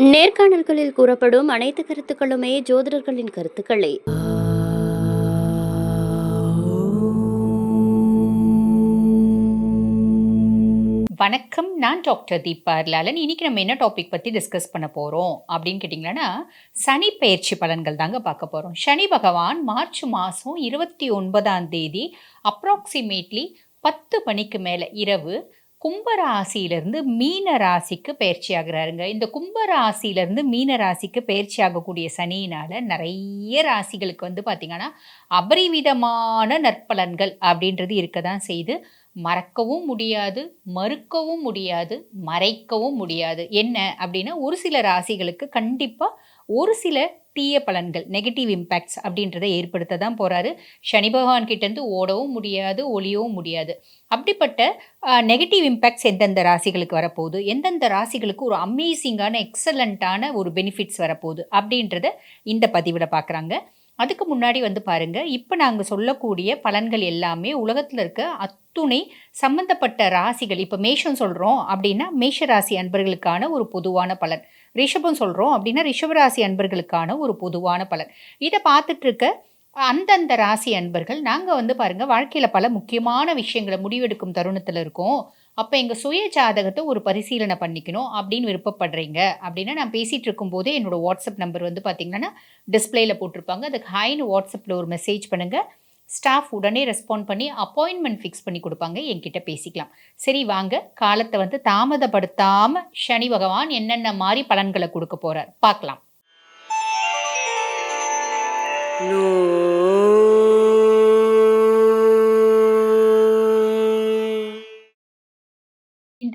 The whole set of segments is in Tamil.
நேர்காணல்களில் கூறப்படும் அனைத்து கருத்துக்களுமே ஜோதிடர்களின் கருத்துக்களே. வணக்கம் நான் டாக்டர் தீபா லாலன் இன்னைக்கு நம்ம என்ன டாபிக் பற்றி டிஸ்கஸ் பண்ண போகிறோம் அப்படின்னு கேட்டிங்கன்னா சனி பயிற்சி பலன்கள் தாங்க பார்க்க போகிறோம் சனி பகவான் மார்ச் மாதம் இருபத்தி ஒன்பதாம் தேதி அப்ராக்சிமேட்லி பத்து மணிக்கு மேலே இரவு கும்பராசியிலிருந்து மீன ராசிக்கு பயிற்சி ஆகுறாருங்க இந்த கும்பராசியிலிருந்து மீன ராசிக்கு பயிற்சி ஆகக்கூடிய சனியினால் நிறைய ராசிகளுக்கு வந்து பார்த்திங்கன்னா அபரிவிதமான நற்பலன்கள் அப்படின்றது இருக்க தான் செய்து மறக்கவும் முடியாது மறுக்கவும் முடியாது மறைக்கவும் முடியாது. என்ன அப்படின்னா ஒரு சில ராசிகளுக்கு கண்டிப்பாக ஒரு சில தீய பலன்கள் நெகட்டிவ் இம்பேக்ட்ஸ் அப்படின்றத ஏற்படுத்த தான் போகிறாரு சனி பகவான் கிட்டேருந்து ஓடவும் முடியாது ஒளியவும் முடியாது. அப்படிப்பட்ட நெகட்டிவ் இம்பேக்ட்ஸ் எந்தெந்த ராசிகளுக்கு வரப்போகுது? எந்தெந்த ராசிகளுக்கு ஒரு அமேசிங்கான எக்ஸலண்ட்டான ஒரு பெனிஃபிட்ஸ் வரப்போகுது? அப்படின்றத இந்த பதிவில் பார்க்குறாங்க அதுக்கு முன்னாடி வந்து பாருங்கள் இப்போ நாங்கள் சொல்லக்கூடிய பலன்கள் எல்லாமே உலகத்தில் இருக்க அத்துணை சம்பந்தப்பட்ட ராசிகள் இப்போ மேஷம் சொல்கிறோம் அப்படின்னா மேஷ ராசி அன்பர்களுக்கான ஒரு பொதுவான பலன். ரிஷபம் சொல்கிறோம் அப்படின்னா ரிஷபராசி அன்பர்களுக்கான ஒரு பொதுவான பலன். இதை பார்த்துட்டு இருக்க அந்தந்த ராசி அன்பர்கள் நாங்கள் வந்து பாருங்கள் வாழ்க்கையில் பல முக்கியமான விஷயங்களை முடிவெடுக்கும் தருணத்தில் இருக்கோம். அப்போ எங்கள் சுய ஜாதகத்தை ஒரு பரிசீலனை பண்ணிக்கணும் அப்படின்னு விருப்பப்படுறீங்க அப்படின்னா நான் பேசிகிட்டு இருக்கும்போதே என்னோடய வாட்ஸ்அப் நம்பர் வந்து பார்த்திங்கன்னா டிஸ்பிளேயில் போட்டிருப்பாங்க. அதுக்கு ஹைன்னு வாட்ஸ்அப்பில் ஒரு மெசேஜ் பண்ணுங்கள் ஸ்டாஃப் உடனே ரெஸ்பாண்ட் பண்ணி அப்பாயின்மெண்ட் ஃபிக்ஸ் பண்ணி கொடுப்பாங்க. என்கிட்ட பேசிக்கலாம். சரி வாங்க. காலத்தை வந்து தாமதப்படுத்தாமல் சனி பகவான் என்னென்ன மாதிரி பலன்களை கொடுக்க போகிறார் பார்க்கலாம்.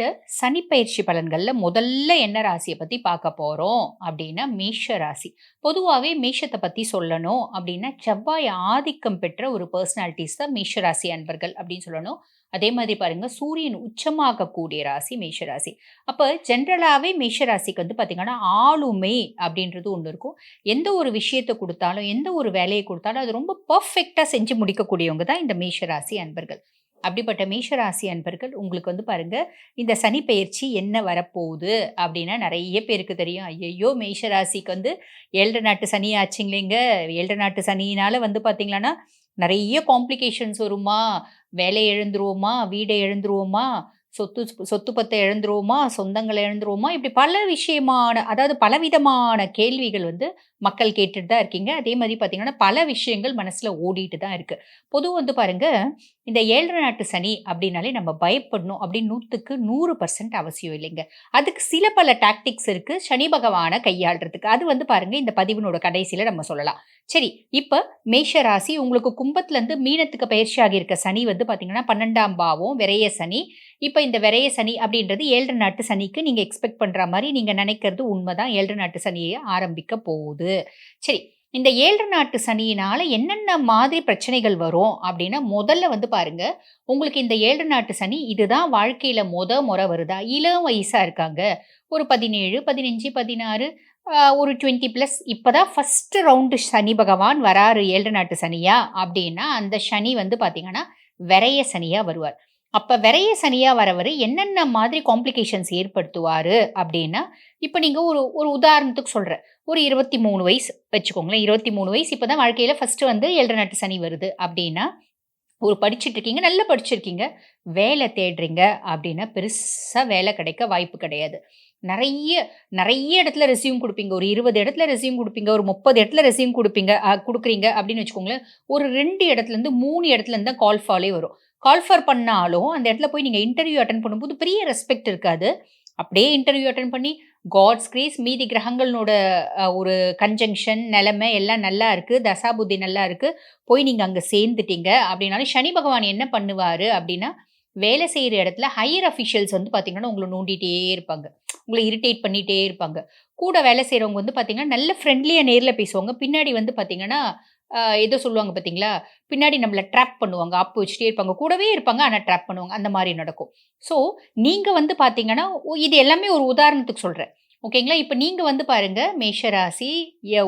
இந்த சனிப்பயிற்சி பலன்களில் முதல்ல என்ன ராசியை பற்றி பார்க்க போகிறோம் அப்படின்னா மேஷ ராசி. பொதுவாகவே மேஷத்தை பற்றி சொல்லணும் அப்படின்னா செவ்வாய் ஆதிக்கம் பெற்ற ஒரு பர்சனாலிட்டிஸ் தான் மேஷ ராசி அன்பர்கள் அப்படின்னு சொல்லணும். அதே மாதிரி பாருங்க சூரியன் உச்சமாகக்கூடிய ராசி மேஷராசி அப்போ ஜென்ரலாகவே மேஷராசிக்கு வந்து பார்த்திங்கன்னா ஆளுமை அப்படின்றது ஒன்று இருக்கும். எந்த ஒரு விஷயத்தை கொடுத்தாலும் எந்த ஒரு வேலையை கொடுத்தாலும் அது ரொம்ப பர்ஃபெக்டாக செஞ்சு முடிக்கக்கூடியவங்க தான் இந்த மேஷராசி அன்பர்கள். அப்படிப்பட்ட மேஷராசி அன்பர்கள் உங்களுக்கு வந்து பாருங்க இந்த சனி பயிற்சி என்ன வரப்போகுது அப்படின்னா நிறைய பேருக்கு தெரியும். ஐயையோ மேஷராசிக்கு வந்து ஏழரை நாட்டு சனி ஆச்சுங்களேங்க. ஏழரை நாட்டு சனியினால வந்து பார்த்தீங்களான்னா நிறைய காம்ப்ளிகேஷன்ஸ் வருமா? வேலை எழுந்துருவோமா வீடை எழுந்துருவோமா சொத்து சொத்து பத்தை இழந்துருவோமா? சொந்தங்களை இழந்துருவோமா? இப்படி பல விஷயமான அதாவது பலவிதமான கேள்விகள் வந்து மக்கள் கேட்டுட்டு தான் இருக்கீங்க. அதே மாதிரி பார்த்தீங்கன்னா பல விஷயங்கள் மனசில் ஓடிட்டு தான் இருக்குது பொதுவாக வந்து பாருங்கள் இந்த ஏழரை நாட்டு சனி அப்படின்னாலே நம்ம பயப்படணும் அப்படின்னு நூற்றுக்கு நூறு பர்சன்ட் அவசியம் இல்லைங்க. அதுக்கு சில பல டாக்டிக்ஸ் இருக்குது சனி பகவானை கையாளுறதுக்கு. அது வந்து பாருங்கள் இந்த பதிவினோட கடைசியில் நம்ம சொல்லலாம். சரி இப்போ மேஷ ராசி உங்களுக்கு கும்பத்துலேருந்து மீனத்துக்கு பயிற்சி ஆகியிருக்க சனி வந்து பார்த்தீங்கன்னா பன்னெண்டாம் பாவம் விரைய சனி. இப்போ இந்த விரைய சனி அப்படின்றது ஏழரை நாட்டு சனிக்கு நீங்கள் எக்ஸ்பெக்ட் பண்ணுற மாதிரி நீங்கள் நினைக்கிறது உண்மைதான். ஏழரை நாட்டு சனியை ஆரம்பிக்க போகுது. சரி இந்த ஏழு நாட்டு சனியினால என்னென்ன மாதிரி பிரச்சனைகள் வரும் அப்படின்னா முதல்ல வந்து பாருங்க உங்களுக்கு இந்த ஏழு நாட்டு சனி இதுதான் வாழ்க்கையில் முத முறை வருதா? இளம் வயசா இருக்காங்க. ஒரு பதினேழு பதினஞ்சு பதினாறு ஒரு டுவெண்ட்டி ப்ளஸ் இப்போதான் ஃபர்ஸ்ட் ரவுண்டு சனி பகவான் வராரு ஏழு நாட்டு சனியா? அப்படின்னா அந்த சனி வந்து பார்த்தீங்கன்னா விரைய சனியா வருவார். அப்போ விரைய சனியாக வரவர் என்னென்ன மாதிரி காம்ப்ளிகேஷன்ஸ் ஏற்படுத்துவார் அப்படின்னா இப்போ நீங்கள் ஒரு ஒரு உதாரணத்துக்கு சொல்கிறேன் ஒரு இருபத்தி மூணு வயசு வச்சுக்கோங்களேன். இருபத்தி மூணு வயசு இப்போ தான் வாழ்க்கையில் ஃபஸ்ட்டு வந்து ஏழரை நாட்டு சனி வருது அப்படின்னா ஒரு படிச்சுட்டு இருக்கீங்க நல்லா படிச்சிருக்கீங்க. வேலை தேடுறீங்க அப்படின்னா பெருசாக வேலை கிடைக்க வாய்ப்பு கிடையாது. நிறைய நிறைய இடத்துல ரெசியூம் கொடுப்பீங்க. ஒரு இருபது இடத்துல ரெசியூம் கொடுப்பீங்க. ஒரு முப்பது இடத்துல ரெசியூம் கொடுப்பீங்க கொடுக்குறீங்க அப்படின்னு வச்சுக்கோங்களேன். ஒரு ரெண்டு இடத்துலேருந்து மூணு இடத்துலேருந்து தான் கால் ஃபாலே வரும். கால்ஃபர் பண்ணாலும் அந்த இடத்துல போய் நீங்கள் இன்டர்வியூ அட்டன் பண்ணும்போது பெரிய ரெஸ்பெக்ட் இருக்காது. அப்படியே இன்டர்வியூ அட்டன் பண்ணி காட்ஸ் கிரேஸ் மீதி கிரகங்களோட ஒரு கன்ஜங்ஷன் நிலைமை எல்லாம் நல்லா இருக்குது தசாபுத்தி நல்லா இருக்குது போய் நீங்கள் அங்கே சேர்ந்துட்டீங்க. அப்படின்னாலும் சனி பகவான் என்ன பண்ணுவார் அப்படின்னா வேலை செய்கிற இடத்துல ஹையர் அஃபிஷியல்ஸ் வந்து பார்த்திங்கன்னா உங்களை நோண்டிகிட்டே இருப்பாங்க. உங்களை இரிட்டேட் பண்ணிகிட்டே இருப்பாங்க. கூட வேலை செய்கிறவங்க வந்து பார்த்திங்கன்னா நல்ல ஃப்ரெண்ட்லியாக நேரில் பேசுவாங்க. பின்னாடி வந்து பார்த்திங்கன்னா ஏதோ சொல்லுவாங்க பார்த்தீங்களா பின்னாடி நம்மளை ட்ராப் பண்ணுவாங்க. ஆப்பு வச்சுட்டே இருப்பாங்க. கூடவே இருப்பாங்க. ஆனால் ட்ராப் பண்ணுவாங்க. அந்த மாதிரி நடக்கும். ஸோ நீங்கள் வந்து பார்த்தீங்கன்னா இது எல்லாமே ஒரு உதாரணத்துக்கு சொல்கிறேன் ஓகேங்களா? இப்போ நீங்கள் வந்து பாருங்கள் மேஷராசி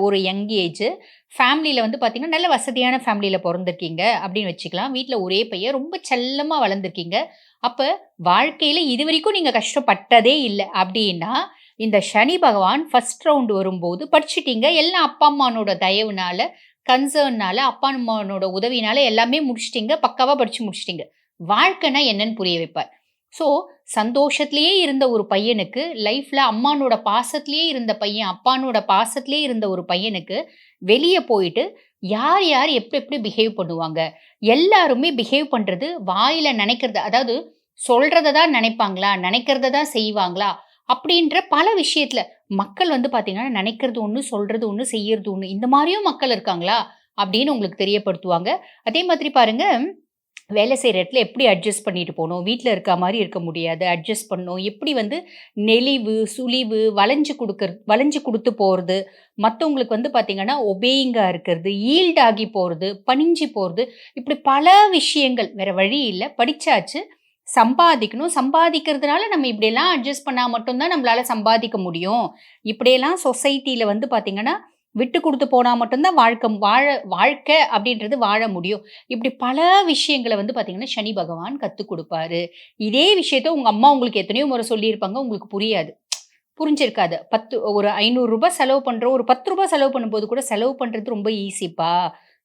ஒரு யங் ஏஜ். ஃபேமிலியில் வந்து பார்த்தீங்கன்னா நல்ல வசதியான ஃபேமிலியில் பிறந்திருக்கீங்க அப்படின்னு வச்சுக்கலாம். வீட்டில் ஒரே பையன். ரொம்ப செல்லமாக வளர்ந்துருக்கீங்க. அப்போ வாழ்க்கையில் இது வரைக்கும் நீங்கள் கஷ்டப்பட்டதே இல்லை. அப்படின்னா இந்த சனி பகவான் ஃபஸ்ட் ரவுண்டு வரும்போது படிச்சுட்டீங்க. எல்லாம் அப்பா அம்மானோட தயவுனால கன்சர்ன்னால அப்பா அம்மானோட உதவினால எல்லாமே முடிச்சிட்டிங்க பக்காவாக படித்து முடிச்சிட்டிங்க. வாழ்க்கைனா என்னன்னு புரிய வைப்பார். ஸோ சந்தோஷத்திலேயே இருந்த ஒரு பையனுக்கு லைஃப்பில் அம்மானோட பாசத்திலேயே இருந்த பையன் அப்பானோட பாசத்திலேயே இருந்த ஒரு பையனுக்கு வெளியே போயிட்டு யார் யார் எப்படி எப்படி பிஹேவ் பண்ணுவாங்க? எல்லாருமே பிஹேவ் பண்ணுறது வாயில் நினைக்கிறது அதாவது சொல்கிறத தான் நினைப்பாங்களா? நினைக்கிறத தான் செய்வாங்களா? அப்படின்ற பல விஷயத்துல மக்கள் வந்து பாத்தீங்கன்னா நினைக்கிறது ஒன்று சொல்றது ஒன்று செய்யறது ஒன்று இந்த மாதிரியும் மக்கள் இருக்காங்களா? அப்படின்னு உங்களுக்கு தெரியப்படுத்துவாங்க. அதே மாதிரி பாருங்க வேலை செய்கிற இடத்துல எப்படி அட்ஜஸ்ட் பண்ணிட்டு போகணும்? வீட்டில் இருக்க மாதிரி இருக்க முடியாது. அட்ஜஸ்ட் பண்ணணும். எப்படி வந்து நெளிவு சுழிவு வளைஞ்சு கொடுக்கற வளைஞ்சு கொடுத்து போகிறது மற்றவங்களுக்கு வந்து பார்த்திங்கன்னா ஒபேயிங்காக இருக்கிறது ஈல்ட் ஆகி போகிறது பணிஞ்சு போகிறது இப்படி பல விஷயங்கள் வேறு வழி இல்லை. படித்தாச்சு சம்பாதிக்கணும். சம்பாதிக்கிறதுனால நம்ம இப்படியெல்லாம் அட்ஜஸ்ட் பண்ணால் மட்டும்தான் நம்மளால சம்பாதிக்க முடியும். இப்படியெல்லாம் சொசைட்டியில் வந்து பார்த்திங்கன்னா விட்டு கொடுத்து போனால் மட்டும்தான் வாழ்க்கை வாழ வாழ்க்கை அப்படின்றது வாழ முடியும். இப்படி பல விஷயங்களை வந்து பார்த்திங்கன்னா சனி பகவான் கற்றுக் கொடுப்பாரு. இதே விஷயத்த உங்கள் அம்மா உங்களுக்கு எத்தனையோ முறை சொல்லியிருப்பாங்க. உங்களுக்கு புரியாது. புரிஞ்சிருக்காது. பத்து ஒரு ஐநூறுரூபா செலவு பண்ணுறோம் ஒரு பத்து ரூபா செலவு பண்ணும்போது கூட செலவு பண்ணுறது ரொம்ப ஈஸிப்பா?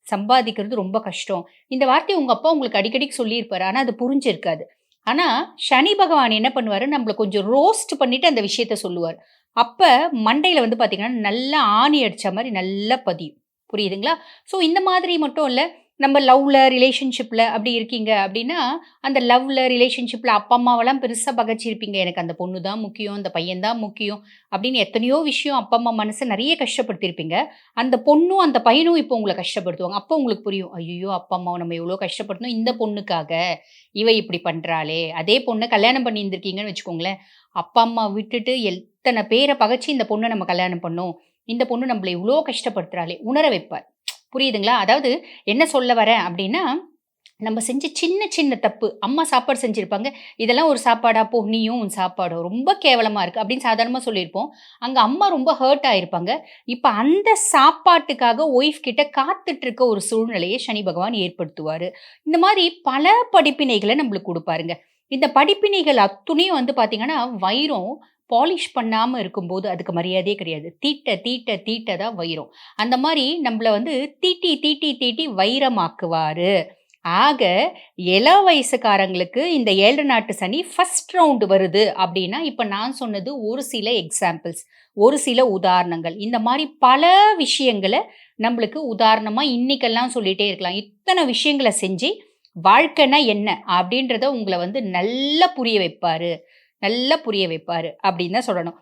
சம்பாதிக்கிறது ரொம்ப கஷ்டம். இந்த வார்த்தையை உங்கள் அப்பா உங்களுக்கு அடிக்கடி சொல்லியிருப்பாரு. ஆனால் அது புரிஞ்சிருக்காது. ஆனால் சனி பகவான் என்ன பண்ணுவார்? நம்மளை கொஞ்சம் ரோஸ்ட் பண்ணிவிட்டு அந்த விஷயத்த சொல்லுவார். அப்போ மண்டையில் வந்து பார்த்திங்கன்னா நல்லா ஆணி அடித்த மாதிரி நல்லா பதியும். புரியுதுங்களா? ஸோ இந்த மாதிரி மட்டும் இல்லை நம்ம லவ்வில் ரிலேஷன்ஷிப்பில் அப்படி இருக்கீங்க அப்படின்னா அந்த லவ்வில் ரிலேஷன்ஷிப்பில் அப்பா அம்மாவெல்லாம் பெருசாக பகச்சிருப்பீங்க. எனக்கு அந்த பொண்ணு தான் முக்கியம் அந்த பையன் தான் முக்கியம் அப்படின்னு எத்தனையோ விஷயம் அப்பா அம்மா மனசை நிறைய கஷ்டப்படுத்தியிருப்பீங்க அந்த பொண்ணும் அந்த பையனும் இப்போ உங்களை கஷ்டப்படுத்துவாங்க. அப்போ உங்களுக்கு புரியும் ஐயோ அப்பா அம்மாவை நம்ம எவ்வளோ கஷ்டப்படுத்தணும்? இந்த பொண்ணுக்காக இவ இப்படி பண்ணுறாளே அதே பொண்ணை கல்யாணம் பண்ணியிருந்திருக்கீங்கன்னு வச்சுக்கோங்களேன். அப்பா அம்மா விட்டுட்டு எத்தனை பேரை பகச்சு இந்த பொண்ணை நம்ம கல்யாணம் பண்ணோம். இந்த பொண்ணு நம்மளை இவ்வளோ கஷ்டப்படுத்துறாளே. உணர வைப்பார். புரியுதுங்களா? அதாவது என்ன சொல்ல வரேன் அப்படின்னா நம்ம செஞ்ச சின்ன சின்ன தப்பு அம்மா சாப்பாடு செஞ்சுருப்பாங்க. இதெல்லாம் ஒரு சாப்பாடா போ நீயும் உன் சாப்பாடோ ரொம்ப கேவலமாக இருக்குது அப்படின்னு சாதாரணமாக சொல்லியிருப்போம். அங்கே அம்மா ரொம்ப ஹர்ட் ஆகிருப்பாங்க இப்போ அந்த சாப்பாட்டுக்காக ஒய்ஃப் கிட்ட காத்துட்ருக்க ஒரு சூழ்நிலையை சனி பகவான் ஏற்படுத்துவார். இந்த மாதிரி பல படிப்பினைகளை நம்மளுக்கு கொடுப்பாருங்க. இந்த படிப்பினைகள் அத்துணையும் வந்து பார்த்தீங்கன்னா வைரம் பாலிஷ் பண்ணாமல் இருக்கும்போது அதுக்கு மரியாதையே கிடையாது. தீட்ட தீட்ட தீட்ட தான் வைரம். அந்த மாதிரி நம்மளை வந்து தீட்டி தீட்டி தீட்டி வைரமாக்குவார். ஆக எல்லா வயசுக்காரங்களுக்கு இந்த ஏழு நாட்டு சனி ஃபஸ்ட் ரவுண்டு வருது அப்படின்னா இப்போ நான் சொன்னது ஒரு சில எக்ஸாம்பிள்ஸ் ஒரு சில உதாரணங்கள். இந்த மாதிரி பல விஷயங்களை நம்மளுக்கு உதாரணமாக இன்னைக்கெல்லாம் சொல்லிகிட்டே இருக்கலாம். இத்தனை விஷயங்களை செஞ்சு வாழ்க்கைனா என்ன அப்படின்றத உங்களை வந்து நல்லா புரிய வைப்பார். நல்லா புரிய வைப்பார் அப்படின்னு தான் சொல்லணும்.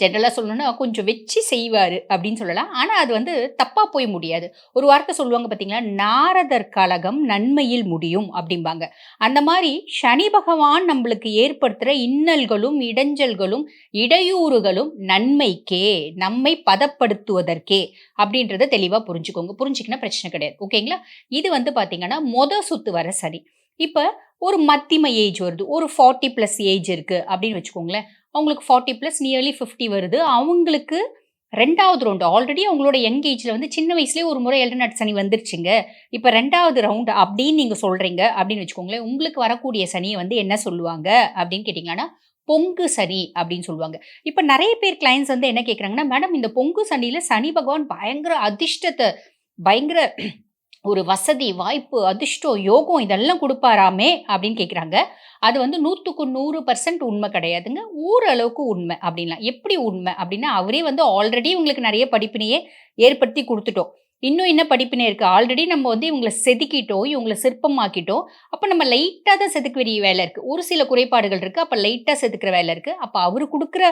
ஜென்ரலாக சொல்லணும்னா கொஞ்சம் வச்சு செய்வார் அப்படின்னு சொல்லலாம். ஆனால் அது வந்து தப்பாக போய் முடியாது. ஒரு வார்த்தை சொல்லுவாங்க பார்த்தீங்களா நாரதர் கழகம் நன்மையில் முடியும் அப்படிம்பாங்க. அந்த மாதிரி சனி பகவான் நம்மளுக்கு ஏற்படுத்துகிற இன்னல்களும் இடைஞ்சல்களும் இடையூறுகளும் நன்மைக்கே நம்மை பதப்படுத்துவதற்கே அப்படின்றத தெளிவாக புரிஞ்சுக்கோங்க. புரிஞ்சுக்கினா பிரச்சனை கிடையாது. ஓகேங்களா? இது வந்து பார்த்தீங்கன்னா மொத சுத்து வர சரி இப்போ ஒரு மத்திம ஏஜ் வருது. ஒரு ஃபார்ட்டி ப்ளஸ் ஏஜ் இருக்குது அப்படின்னு வச்சுக்கோங்களேன். அவங்களுக்கு ஃபார்ட்டி ப்ளஸ் நியர்லி ஃபிஃப்டி வருது. அவங்களுக்கு ரெண்டாவது ரவுண்டு ஆல்ரெடி அவங்களோட யங் ஏஜில் வந்து சின்ன வயசுலேயே ஒரு முறை எல்டர்நட் சனி வந்துருச்சுங்க. இப்போ ரெண்டாவது ரவுண்டு அப்படின்னு நீங்கள் சொல்கிறீங்க அப்படின்னு வச்சுக்கோங்களேன். உங்களுக்கு வரக்கூடிய சனியை வந்து என்ன சொல்லுவாங்க அப்படின்னு கேட்டிங்கன்னா பொங்கு சனி அப்படின்னு சொல்லுவாங்க. இப்போ நிறைய பேர் கிளைண்ட்ஸ் வந்து என்ன கேட்குறாங்கன்னா மேடம் இந்த பொங்கு சனியில் சனி பகவான் பயங்கர அதிர்ஷ்டத்தை பயங்கர ஒரு வசதி வாய்ப்பு அதிர்ஷ்டம் யோகம் இதெல்லாம் கொடுப்பாராமே அப்படின்னு கேட்குறாங்க அது வந்து நூற்றுக்கு நூறு பர்சன்ட் உண்மை கிடையாதுங்க. ஓரளவுக்கு உண்மை அப்படின்லாம். எப்படி உண்மை அப்படின்னா அவரே வந்து ஆல்ரெடி உங்களுக்கு நிறைய படிப்பினையே ஏற்படுத்தி கொடுத்துட்டோம். இன்னும் என்ன படிப்பினை இருக்குது ஆல்ரெடி நம்ம வந்து இவங்களை செதுக்கிட்டோம் இவங்களை சிற்பமாக்கிட்டோம் அப்போ நம்ம லைட்டாக தான் செதுக்க வேண்டிய வேலை இருக்குது ஒரு சில குறைபாடுகள் இருக்குது அப்போ லைட்டாக செதுக்கிற வேலை இருக்குது அப்போ அவர் கொடுக்குற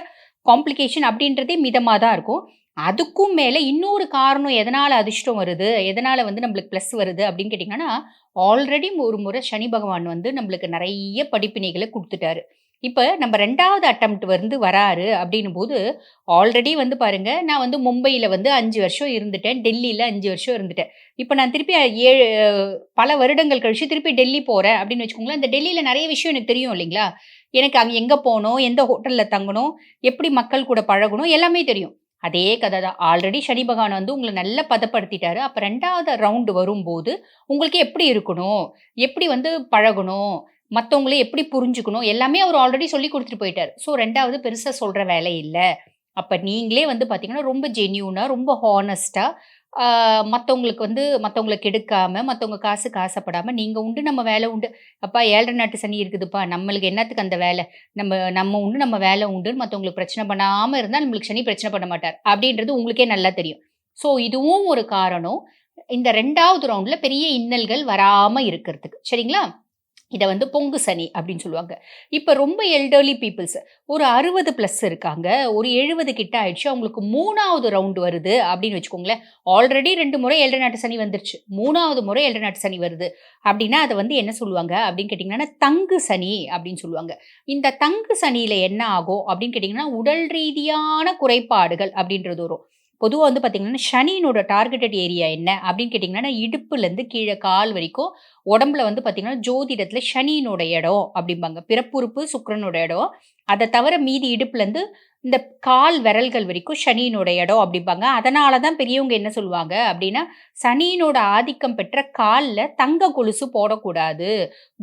காம்ப்ளிகேஷன் அப்படின்றதே மிதமாக தான் இருக்கும். அதுக்கும் மேலே இன்னொரு காரணம் எதனால் அதிர்ஷ்டம் வருது? எதனால் வந்து நம்மளுக்கு ப்ளஸ் வருது? அப்படின்னு கேட்டிங்கன்னா ஆல்ரெடி ஒரு முறை சனி பகவான் வந்து நம்மளுக்கு நிறைய படிப்பினைகளை கொடுத்துட்டாரு. இப்போ நம்ம ரெண்டாவது அட்டம்ப்ட் வந்து வராரு அப்படின்னும் போது ஆல்ரெடி வந்து பாருங்க நான் வந்து மும்பையில் வந்து அஞ்சு வருஷம் இருந்துட்டேன். டெல்லியில் அஞ்சு வருஷம் இருந்துட்டேன். இப்போ நான் திருப்பி ஏழு பல வருடங்கள் கழிச்சு திருப்பி டெல்லி போகிறேன் அப்படின்னு வச்சுக்கோங்களேன் இந்த டெல்லியில் நிறைய விஷயம் எனக்கு தெரியும் இல்லைங்களா? எனக்கு அங்கே எங்கே போகணும்? எந்த ஹோட்டலில் தங்கணும்? எப்படி மக்கள் கூட பழகணும்? எல்லாமே தெரியும். அதே கதை தான் ஆல்ரெடி சனி பகவான் வந்து உங்களை நல்லா பதப்படுத்திட்டாரு. அப்போ ரெண்டாவது ரவுண்டு வரும்போது உங்களுக்கு எப்படி இருக்கணும்? எப்படி வந்து பழகணும்? மற்றவங்களே எப்படி புரிஞ்சுக்கணும்? எல்லாமே அவர் ஆல்ரெடி சொல்லி கொடுத்துட்டு போயிட்டார். ஸோ ரெண்டாவது பெருசாக சொல்கிற வேலை இல்லை. அப்போ நீங்களே வந்து பார்த்தீங்கன்னா, ரொம்ப ஜென்யூனாக ரொம்ப ஹானஸ்ட்டா மற்றவங்களுக்கு வந்து மற்றவங்களை கெடுக்காம, மற்றவங்க காசுக்கு ஆசைப்படாம, நீங்கள் உண்டு நம்ம வேலை உண்டு. அப்பா ஏழரை நாட்டு சனி இருக்குதுப்பா. நம்மளுக்கு என்னத்துக்கு அந்த வேலை? நம்ம நம்ம உண்டு நம்ம வேலை உண்டுன்னு மற்றவங்களுக்கு பிரச்சனை பண்ணாமல் இருந்தால் நம்மளுக்கு சனி பிரச்சனை பண்ண மாட்டார். அப்படின்றது உங்களுக்கே நல்லா தெரியும். ஸோ இதுவும் ஒரு காரணம். இந்த ரெண்டாவது ரவுண்டில் பெரிய இன்னல்கள் வராமல் இருக்கிறதுக்கு. சரிங்களா? இதை வந்து பொங்கு சனி அப்படின்னு சொல்லுவாங்க. இப்போ ரொம்ப எல்டர்லி பீப்புள்ஸ் ஒரு அறுபது ப்ளஸ் இருக்காங்க. ஒரு 70 கிட்ட ஆயிடுச்சு. அவங்களுக்கு மூணாவது ரவுண்டு வருது அப்படின்னு வச்சுக்கோங்களேன். ஆல்ரெடி ரெண்டு முறை 7 நாட்டு சனி வந்துருச்சு. மூணாவது முறை 7 நாட்டு சனி வருது. அப்படின்னா, அதை வந்து என்ன சொல்லுவாங்க அப்படின்னு கேட்டிங்கன்னா தங்கு சனி அப்படின்னு சொல்லுவாங்க. இந்த தங்கு சனியில் என்ன ஆகும் அப்படின்னு கேட்டிங்கன்னா உடல் ரீதியான குறைபாடுகள் அப்படின்றது வரும். பொதுவாக வந்து பார்த்தீங்கன்னா, சனியினோட டார்கெட்டட் ஏரியா என்ன அப்படின்னு கேட்டிங்கன்னா இடுப்புலேருந்து கீழே கால் வரைக்கும் உடம்புல வந்து பார்த்தீங்கன்னா, ஜோதிடத்தில் சனியினோட இடம் அப்படிம்பாங்க. பிறப்புறுப்பு சுக்கரனோட இடம். அதை தவிர மீதி இடுப்புலேருந்து இந்த கால் விரல்கள் வரைக்கும் சனியினோட இடம் அப்படிம்பாங்க. அதனால தான் பெரியவங்க என்ன சொல்லுவாங்க அப்படின்னா, சனியினோட ஆதிக்கம் பெற்ற காலில் தங்க கொலுசு போடக்கூடாது.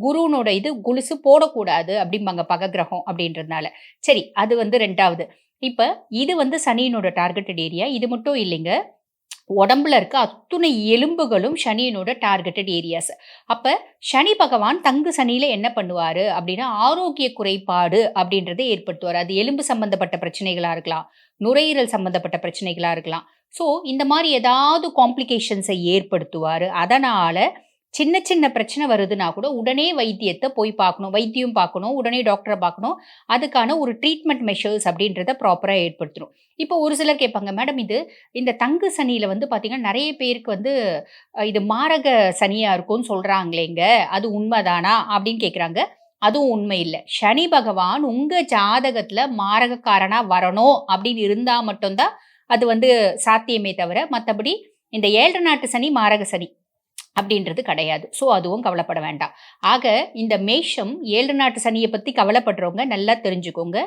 குருவினோட இது கொலுசு போடக்கூடாது அப்படிம்பாங்க பகக்கிரகம் அப்படின்றதுனால. சரி அது வந்து ரெண்டாவது இப்போ இது வந்து சனியினோட டார்கெட்டட் ஏரியா. இது மட்டும் இல்லைங்க. உடம்புல இருக்க அத்துணை எலும்புகளும் சனியினோட டார்கெட்டட் ஏரியாஸ். அப்போ சனி பகவான் தங்கு சனியில் என்ன பண்ணுவார் அப்படின்னா, ஆரோக்கிய குறைபாடு அப்படின்றத ஏற்படுத்துவார் அது எலும்பு சம்பந்தப்பட்ட பிரச்சனைகளாக இருக்கலாம். நுரையீரல் சம்பந்தப்பட்ட பிரச்சனைகளாக இருக்கலாம். ஸோ இந்த மாதிரி ஏதாவது காம்ப்ளிகேஷன்ஸை ஏற்படுத்துவார் அதனால் சின்ன சின்ன பிரச்சனை வருதுன்னா கூட உடனே வைத்தியத்தை போய் பார்க்கணும். வைத்தியம் பார்க்கணும். உடனே டாக்டரை பார்க்கணும். அதுக்கான ஒரு ட்ரீட்மெண்ட் மெஷர்ஸ் அப்படின்றத ப்ராப்பராக ஏற்படுத்தணும். இப்போ ஒரு சிலர் கேட்பாங்க, மேடம் இது இந்த தங்கு சனியில் வந்து பார்த்தீங்கன்னா, நிறைய பேருக்கு வந்து இது மாரக சனியாக இருக்கும்னு சொல்கிறாங்களேங்க அது உண்மைதானா அப்படின்னு கேட்குறாங்க. அதுவும் உண்மை இல்லை சனி பகவான் உங்கள் ஜாதகத்தில் மாரகக்காரனாக வரணும் அப்படின்னு இருந்தால் மட்டும்தான் அது வந்து சாத்தியமே தவிர, மற்றபடி இந்த ஏழு நாட்டு சனி, மாரக சனி அப்படின்றது கிடையாது. ஸோ அதுவும் கவலைப்பட வேண்டாம். ஆக இந்த மேஷம் ஏழு நாட்டு சனியை பற்றி கவலைப்படுறவங்க நல்லா தெரிஞ்சுக்கோங்க.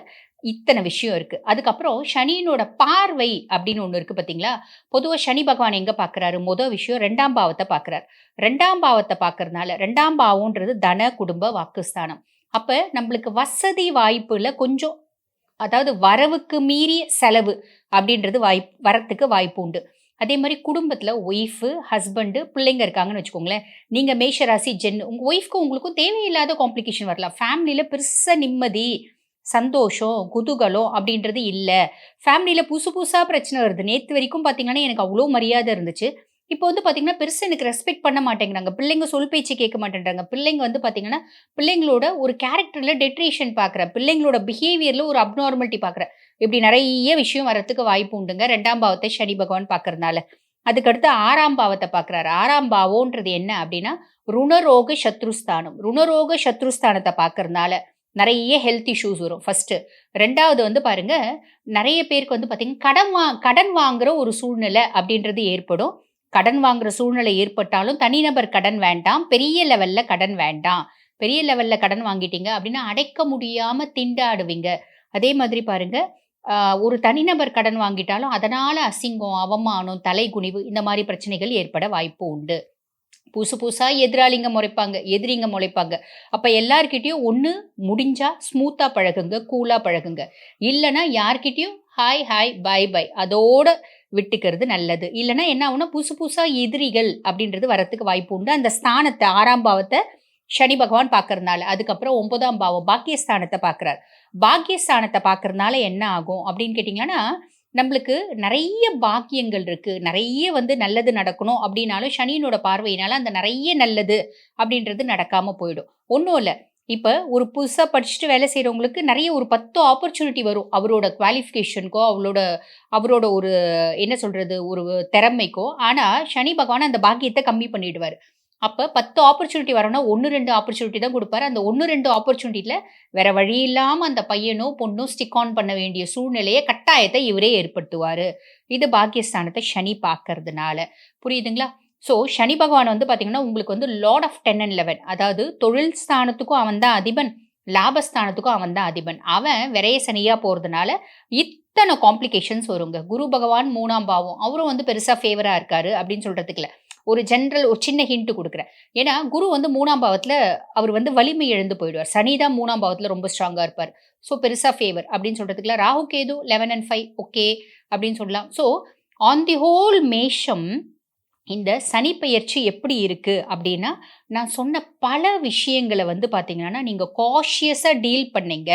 இத்தனை விஷயம் இருக்குது அதுக்கப்புறம் சனியினோட பார்வை அப்படின்னு ஒன்று இருக்குது பார்த்தீங்களா? பொதுவாக சனி பகவான் எங்கே பார்க்குறாரு? மொதல் விஷயம் ரெண்டாம் பாவத்தை பார்க்குறார். 2ஆம் பாவத்த பார்க்கறதுனால ரெண்டாம் பாவம்ன்றது தன, குடும்ப, வாக்குஸ்தானம். அப்போ நம்மளுக்கு வசதி வாய்ப்பில் கொஞ்சம் அதாவது வரவுக்கு மீறிய செலவு அப்படின்றது வாய்ப் வரத்துக்கு வாய்ப்பு உண்டு. அதே மாதிரி குடும்பத்தில் ஒய்ஃபு, ஹஸ்பண்டு, பிள்ளைங்க இருக்காங்கன்னு வச்சுக்கோங்களேன். நீங்கள் மேஷ ராசி ஜென் உங்கள் ஒய்ஃப்க்கும் உங்களுக்கும் தேவையில்லாத காம்ப்ளிகேஷன் வரலாம். ஃபேமிலியில் பெருசாக நிம்மதி, சந்தோஷம், குதூகலம் அப்படின்றது இல்லை ஃபேமிலியில் புதுசு புதுசாக பிரச்சனை வருது. நேற்று வரைக்கும் பார்த்தீங்கன்னா, எனக்கு அவ்வளோ மரியாதை இருந்துச்சு. இப்போ வந்து பார்த்தீங்கன்னா, பெருசாக எனக்கு ரெஸ்பெக்ட் பண்ண மாட்டேங்கிறாங்க. பிள்ளைங்க சொல் பேச்சு கேட்க மாட்டேன்றாங்க. பிள்ளைங்க வந்து பார்த்தீங்கன்னா, பிள்ளைங்களோட ஒரு கேரக்டரில் டெட்ரேஷன் பார்க்குறேன். பிள்ளைங்களோட பிஹேவியரில் ஒரு அப்நார்மலிட்டி பார்க்குறேன். இப்படி நிறைய விஷயம் வரத்துக்கு வாய்ப்பு உண்டுங்க. ரெண்டாம் பாவத்தை சனி பகவான் பார்க்கறதுனால. அதுக்கடுத்து ஆறாம் பாவத்தை பார்க்குறாரு. ஆறாம் பாவம்ன்றது என்ன அப்படின்னா, ருணரோக சத்ருஸ்தானம். ருணரோக சத்ருஸ்தானத்தை பார்க்கறதுனால நிறைய ஹெல்த் இஷ்யூஸ் வரும் ஃபர்ஸ்ட்டு. ரெண்டாவது வந்து பாருங்க, நிறைய பேருக்கு வந்து பார்த்தீங்கன்னா, கடன் வா கடன் வாங்குற ஒரு சூழ்நிலை அப்படின்றது ஏற்படும். கடன் வாங்குற சூழ்நிலை ஏற்பட்டாலும், தனிநபர் கடன் வேண்டாம். பெரிய லெவல்ல கடன் வேண்டாம். பெரிய லெவல்ல கடன் வாங்கிட்டீங்க அப்படின்னா, அடைக்க முடியாம திண்டாடுவீங்க. அதே மாதிரி பாருங்க, ஒரு தனிநபர் கடன் வாங்கிட்டாலும், அதனால் அசிங்கம், அவமானம், தலைகுனிவு இந்த மாதிரி பிரச்சனைகள் ஏற்பட வாய்ப்பு உண்டு. புதுசு புதுசாக எதிராளிங்க முறைப்பாங்க. எதிரிங்க முளைப்பாங்க. அப்போ எல்லார்கிட்டேயும் ஒன்று முடிஞ்சால் ஸ்மூத்தாக பழகுங்க. கூலாக பழகுங்க. இல்லைன்னா யார்கிட்டேயும் ஹாய், ஹாய், பாய், பாய் அதோட விட்டுக்கிறது நல்லது. இல்லைன்னா என்ன ஆகும்னா, புதுசு புதுசாக எதிரிகள் அப்படின்றது வரத்துக்கு வாய்ப்பு உண்டு. அந்த ஸ்தானத்தை ஆறாம் பாவத்தை சனி பகவான் பார்க்கறதுனால. அதுக்கப்புறம் ஒன்பதாம் பாவம் பாக்கியஸ்தானத்த பார்க்குறாரு பாக்கியஸ்தானத்தை பார்க்கறதுனால என்ன ஆகும் அப்படின்னு கேட்டிங்கன்னா நம்மளுக்கு நிறைய பாக்கியங்கள் இருக்குது நிறைய வந்து நல்லது நடக்கணும் அப்படின்னாலும், சனியினோட பார்வையினால அந்த நிறைய நல்லது அப்படின்றது நடக்காமல் போயிடும். ஒன்றும் இல்லை இப்போ ஒரு புதுசாக படிச்சுட்டு வேலை செய்கிறவங்களுக்கு நிறைய ஒரு 10 ஆப்பர்ச்சுனிட்டி வரும். அவரோட குவாலிஃபிகேஷனுக்கோ, அவளோட அவரோட ஒரு என்ன சொல்கிறது ஒரு திறமைக்கோ. ஆனால் சனி பகவான் அந்த பாக்கியத்தை கம்மி பண்ணிடுவார் அப்போ பத்து ஆப்பர்ச்சுனிட்டி வரணும்னா 1, 2 ஆப்பர்ச்சுனிட்டி தான் கொடுப்பாரு அந்த ஒன்று ரெண்டு ஆப்பர்ச்சுனிட்டியில் வேற வழி இல்லாமல் அந்த பையனோ, பொண்ணோ ஸ்டிக் ஆன் பண்ண வேண்டிய சூழ்நிலையை கட்டாயத்தை இவரே ஏற்படுத்துவார் இது பாக்கியஸ்தானத்தை சனி பார்க்கறதுனால. புரியுதுங்களா? ஸோ சனி பகவான் வந்து பார்த்தீங்கன்னா, உங்களுக்கு வந்து லார்ட் ஆஃப் 10 அண்ட் 11 அதாவது தொழில் ஸ்தானத்துக்கும் அவன் தான் அதிபன். லாபஸ்தானத்துக்கும் அவன் தான் அதிபன். அவன் விரைய சனியாக போகிறதுனால இத்தனை காம்ப்ளிகேஷன்ஸ் வருங்க. குரு பகவான் மூணாம் பாவம். அவரும் வந்து பெருசாக ஃபேவராக இருக்காரு அப்படின்னு சொல்கிறதுக்குல ஒரு ஜென்ரல் ஒரு சின்ன ஹிண்ட் கொடுக்குறேன் ஏன்னா, குரு வந்து மூணாம் பாவத்தில் அவர் வந்து வலிமை இழந்து போயிடுவார். சனி தான் மூணாம் பாவத்தில் ரொம்ப ஸ்ட்ராங்காக இருப்பார். ஸோ பெருசாக ஃபேவர் அப்படின்னு சொல்கிறதுக்குலாம் Rahu, Ketu 11 and five okay அப்படின்னு சொல்லலாம். ஸோ ஆன் தி ஹோல் மேஷம் இந்த சனி பெயர்ச்சி எப்படி இருக்குது அப்படின்னா, நான் சொன்ன பல விஷயங்கள வந்து பார்த்தீங்கன்னா, நீங்கள் காஷியஸாக டீல் பண்ணீங்க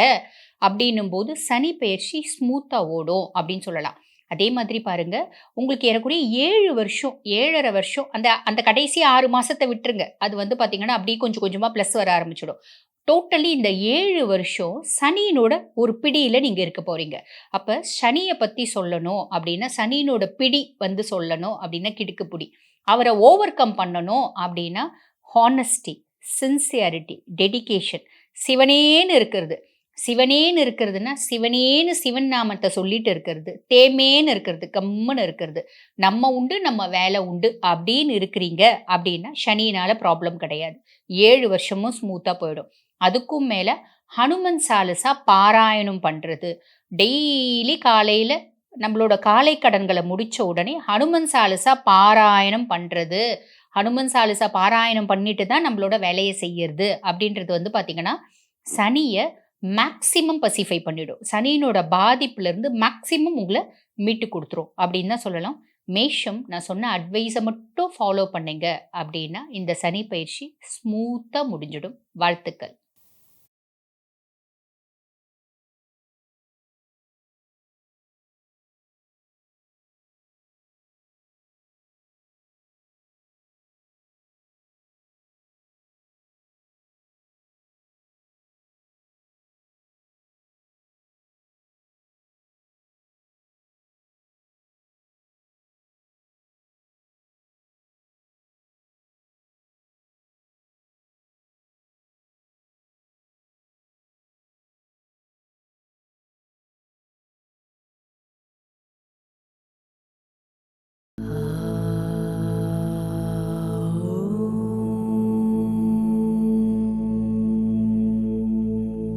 அப்படின்னும்போது சனி பெயர்ச்சி ஸ்மூத்தாக ஓடும் அப்படின்னு சொல்லலாம். அதே மாதிரி பாருங்க, உங்களுக்கு ஏறக்குறைய ஏழு வருஷம், ஏழரை வருஷம் அந்த அந்த கடைசி ஆறு மாசத்தை விட்டுருங்க. அது வந்து பார்த்தீங்கன்னா, அப்படியே கொஞ்சம் கொஞ்சமா பிளஸ் வர ஆரம்பிச்சிடும் டோட்டலி இந்த ஏழு வருஷம் சனியினோட ஒரு பிடியில நீங்க இருக்க போறீங்க. அப்ப சனியை பத்தி சொல்லணும் அப்படின்னா, சனியினோட பிடி வந்து சொல்லணும் அப்படின்னா கிடுக்குப்புடி. அவரை ஓவர் கம் பண்ணணும் அப்படின்னா, ஹானஸ்டி, சின்சியாரிட்டி, டெடிகேஷன், சிவனேன்னு இருக்கிறது. சிவனேன்னு இருக்கிறதுன்னா, சிவனேன்னு சிவன் நாமத்தை சொல்லிட்டு இருக்கிறது. தேமேன்னு இருக்கிறது. கம்முன்னு இருக்கிறது. நம்ம உண்டு, நம்ம வேலை உண்டு அப்படின்னு இருக்கிறீங்க அப்படின்னா, சனியினால ப்ராப்ளம் கிடையாது. ஏழு வருஷமும் ஸ்மூத்தாக போயிடும். அதுக்கும் மேலே ஹனுமன் சாலசா பாராயணம் பண்ணுறது டெய்லி காலையில் நம்மளோட காலை கடன்களை முடித்த உடனே ஹனுமன் சாலிசா பாராயணம் பண்ணுறது ஹனுமன் சாலிசா பாராயணம் பண்ணிட்டு தான் நம்மளோட வேலையை செய்யறது அப்படின்றது வந்து பார்த்திங்கன்னா சனியை மேக்ஸிமம் பசிஃபை பண்ணிடும். சனியினோட பாதிப்புலேருந்து மேக்ஸிமம் உங்களை மீட்டு கொடுத்துரும் அப்படின்னு தான் சொல்லலாம். மேஷம் நான் சொன்ன அட்வைஸை மட்டும் ஃபாலோ பண்ணுங்க அப்படின்னா, இந்த சனி பயிற்சி ஸ்மூத்தாக முடிஞ்சிடும். வாழ்த்துக்கள்.